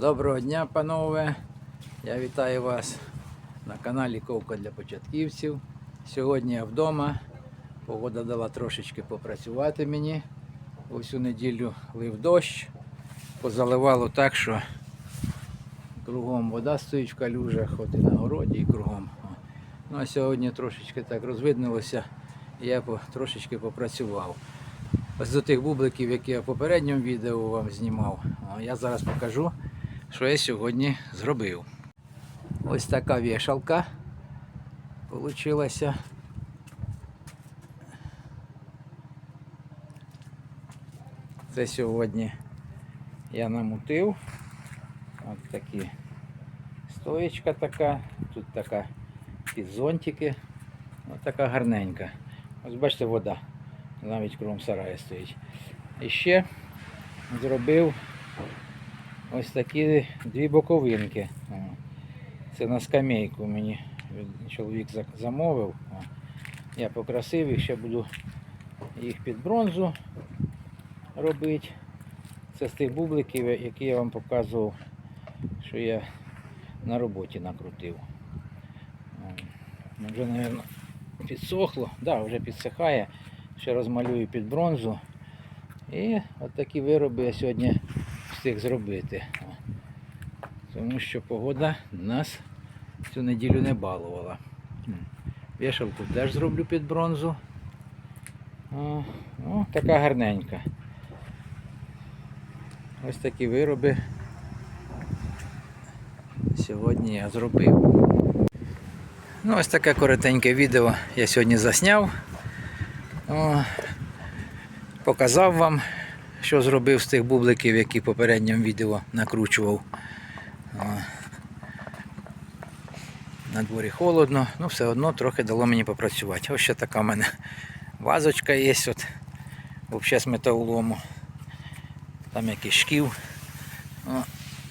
Доброго дня, панове! Я вітаю вас на каналі Ковка для початківців. Сьогодні я вдома. Погода дала трошечки попрацювати мені. Усю неділю лив дощ. Позаливало так, що кругом вода стоїть в калюжах, от і на городі, і кругом. Ну а сьогодні трошечки так розвиднилося, я трошечки попрацював. Ось до тих бубликів, які я в попередньому відео вам знімав, я зараз покажу, що я сьогодні зробив. Ось така вішалка получилася. Це сьогодні я намутив. Ось такі стоєчка така, тут така під зонтики. Ось така гарненька. Ось бачите, вода навіть кругом сарая стоїть. І ще зробив ось такі дві боковинки. Це на скамейку мені чоловік замовив. Я покрасив їх, ще буду їх під бронзу робити. Це з тих бубликів, які я вам показував, що я на роботі накрутив. Вже, мабуть, підсохло, так, да, вже підсихає. Ще розмалюю під бронзу. І от такі вироби я сьогодні встиг зробити. Тому що погода нас цю неділю не балувала. Вішалку теж зроблю під бронзу. О, ну, така гарненька. Ось такі вироби сьогодні я зробив. Ну, ось таке коротеньке відео я сьогодні засняв. О, показав вам, що зробив з тих бубликів, які в попередньому відео накручував. На дворі холодно, ну все одно трохи дало мені попрацювати. Ось ще така в мене вазочка є, от, взагалі з металолому. Там якийсь шків. О,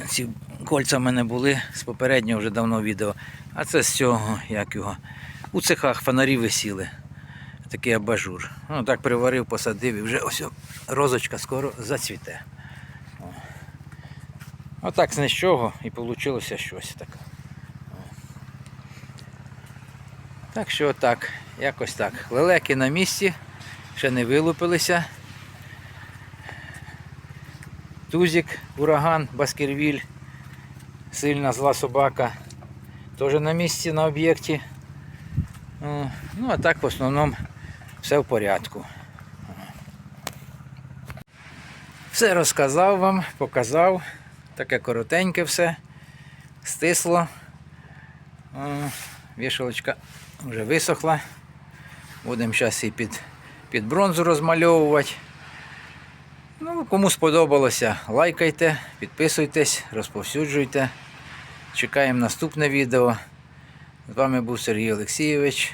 ці кольця в мене були з попереднього вже давно відео. А це з цього, як його. У цехах фонарі висіли. Такий абажур. Ну так приварив, посадив і вже ось розочка скоро зацвіте. Отак з нічого і вийшло щось таке. Так що так, якось так. Лелеки на місці, ще не вилупилися. Тузик, ураган, Баскервіль, сильна зла собака. Теж на місці на об'єкті. Ну, а так в основному все в порядку. Все розказав вам, показав. Таке коротеньке все. Стисло. Вішалочка вже висохла. Будемо зараз її під, під бронзу розмальовувати. Ну, кому сподобалося, лайкайте, підписуйтесь, розповсюджуйте. Чекаємо наступне відео. З вами був Сергій Олексійович.